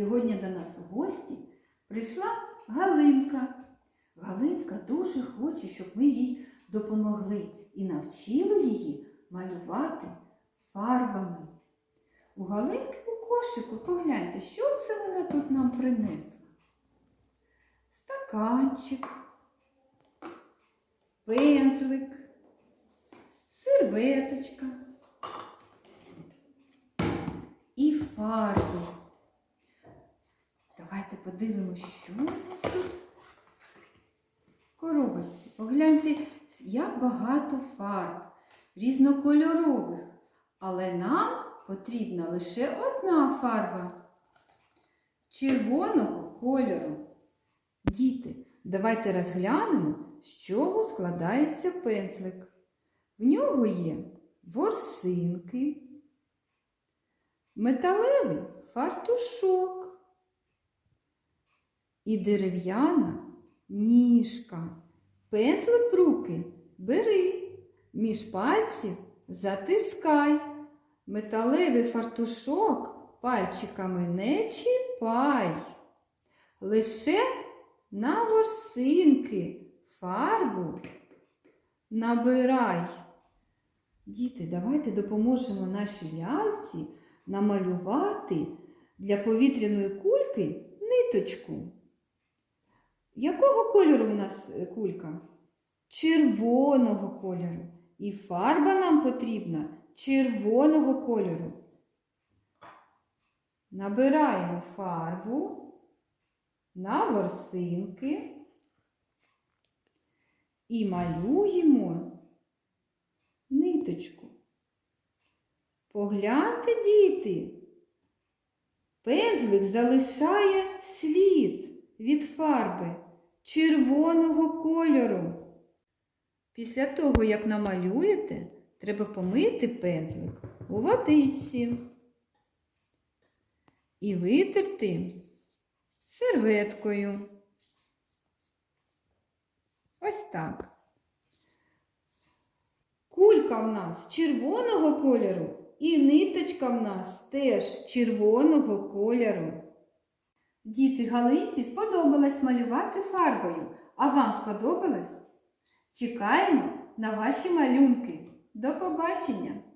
сьогодні до нас у гості прийшла Галинка. Галинка дуже хоче, щоб ми їй допомогли і навчили її малювати фарбами. У Галинки у кошику погляньте, що це вона тут нам принесла. Стаканчик, пензлик, серветочка і фарби. Давайте подивимося, що у нас тут коробочці. Погляньте, як багато фарб, різнокольорових. Але нам потрібна лише одна фарба червоного кольору. Діти, давайте розглянемо, з чого складається пензлик. В нього є ворсинки, металевий фартушок і дерев'яна ніжка. Пензлик в руки бери, між пальців затискай. Металевий фартушок пальчиками не чіпай. Лише на ворсинки фарбу набирай. Діти, давайте допоможемо нашій ляльці намалювати для повітряної кульки ниточку. Якого кольору у нас е, кулька? Червоного кольору. І фарба нам потрібна червоного кольору. Набираємо фарбу на ворсинки і малюємо ниточку. Погляньте, діти, пензлик залишає слід від фарби червоного кольору. Після того, як намалюєте, треба помити пензлик у водичці і витерти серветкою. Ось так. Кулька в нас червоного кольору і ниточка в нас теж червоного кольору. Діти Галинці сподобалось малювати фарбою. А вам сподобалось? Чекаємо на ваші малюнки. До побачення!